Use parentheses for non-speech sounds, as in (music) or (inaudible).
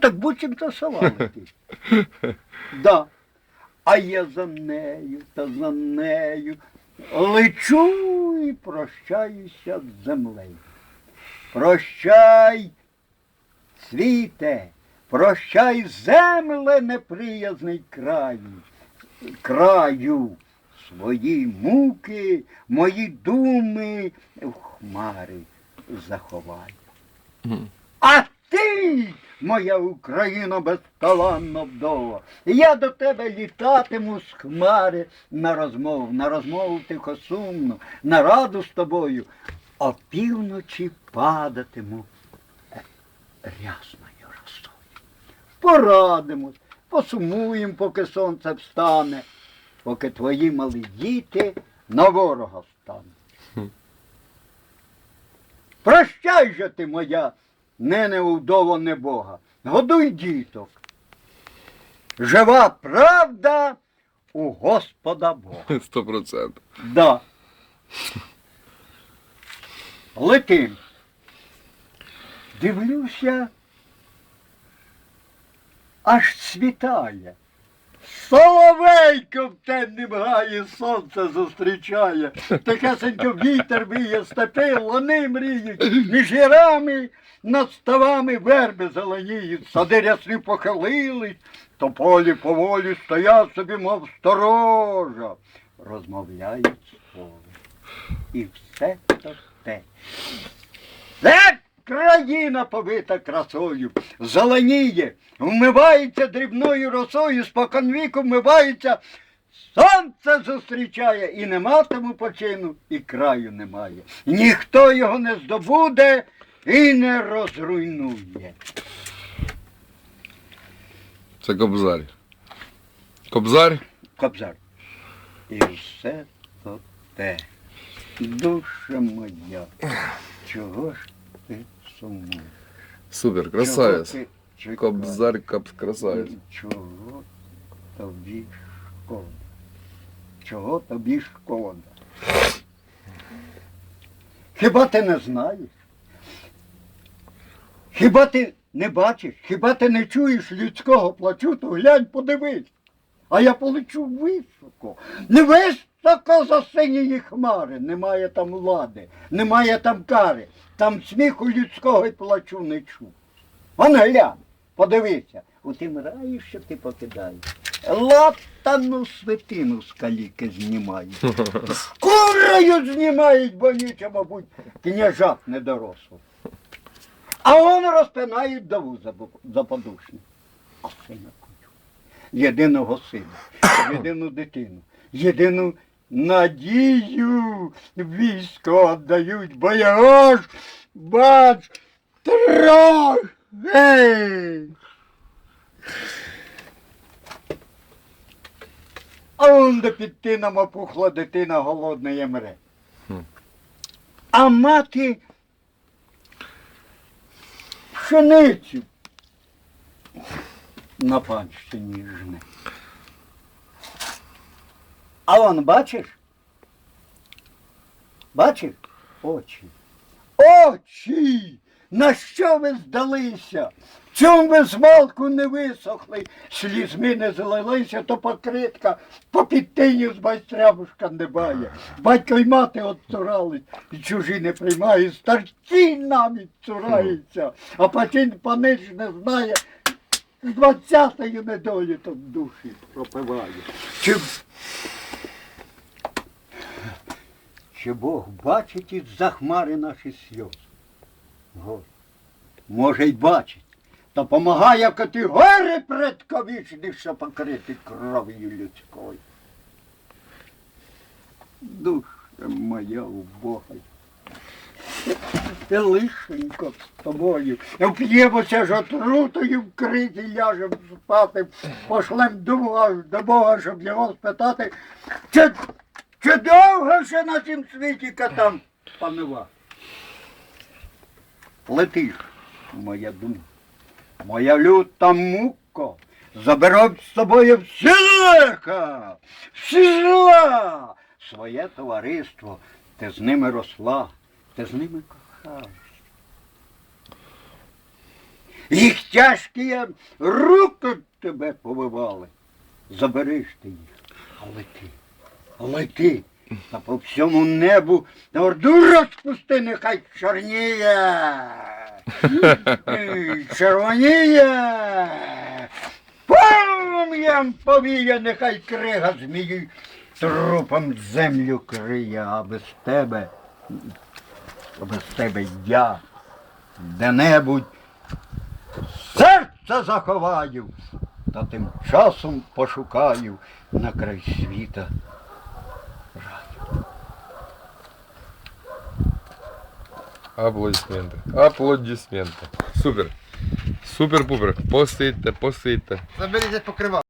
Так буцімто сова летить. Да. А я за нею та за нею лечу і прощаюся з землею. Прощай, світе, прощай, земле, неприязний краю, краю, свої муки, мої думи в хмари заховай. А ти, моя Україна безталанна вдова, я до тебе літатиму з хмари на розмову, на розмову тихосумну, на раду з тобою, а півночі падатиму е, рясною росою. Порадимось, посумуємо, поки сонце встане, поки твої малі діти на ворога стануть. Прощай же ти, моя нене вдово небога, годуй діток. Жива правда у Господа Бога. (laughs) Сто процентів. Да. Летим. Дивлюся, аж світає. Соловейко в темнім гаї сонце зустрічає. Тихесенько вітер віє степи, лани мріють, між гірами над ставами верби зеленіють, сади рясні похилились, тополі поволі стоять собі, мов сторожа. Розмовляють слово. І все то те. Країна побита красою, зеленіє, вмивається дрібною росою, споконвіку вмивається, сонце зустрічає, і нема тому почину, і краю немає. Ніхто його не здобуде і не розруйнує. Це кобзар. Кобзар? Кобзар. І все то те. Душа моя, чого ж ти сумуєш? Супер, красавець. Кобзар кап красавець. Чого тобі шкода? Чого тобі шкода? Хіба ти не знаєш? Хіба ти не бачиш? Хіба ти не чуєш людського плачу, то глянь, подивись. А я полечу високо. Не високо за синієї хмари. Немає там влади, немає там кари. Там сміху людського й плачу не чу. Вон глянь, подивися, у тим раї, що ти покидаєш. Латану свитину з каліки знімають. (laughs) Курою знімають, бо нічого, мабуть, княжат недорослих. А он розпинають даву заподушні. А сина кую. Єдиного сина, (coughs) єдину дитину, єдину надію військо віддають, бо його ж, бач, трох. Ей! А он де під тином опухла дитина голодна мре. А мати пшеницю на панщині жне. А он бачиш? Бачиш? Очі. Очі! На що ви здалися? Чому ви змалку не висохли, слізьми не залилися, то покритка по підтиню з майстрябушка не бає. Батько й мати отцурались, і чужі не приймають, старці навіть цураються, а пачин панич не знає, з двадцятою недолі то душі пропиває. Чи, чи Бог бачить із-за хмари наші сльози? Гой. Може й бачить. Та помагає категори предковічні, що покрити кров'ю людською. Душа моя убога. Лишенько з тобою. Вп'ємося ж отрутою вкриті, ляжем спати, пошлем до Бога, щоб його спитати, чи, чи довго ще на цім світі катам панува? Летиш, моя думка. Моя люта муко, заберуть з собою всі лиха, всі зла. Своє товариство, ти з ними росла, ти з ними кохалась. Їх тяжкі руки тебе повивали. Забереш ти їх. Але ти, але ти, та по всьому небу на орду розпусти, нехай чорніє. (laughs) Червоніє. Полум'ям повіє, нехай крига змії трупом землю криє, а без тебе, а без тебе я де-небудь серце заховаю, та тим часом пошукаю на край світа. Аплодисменти. Аплодисменти. Супер. Супер-пупер. Постоїте, постоїте. Заберіть покривав.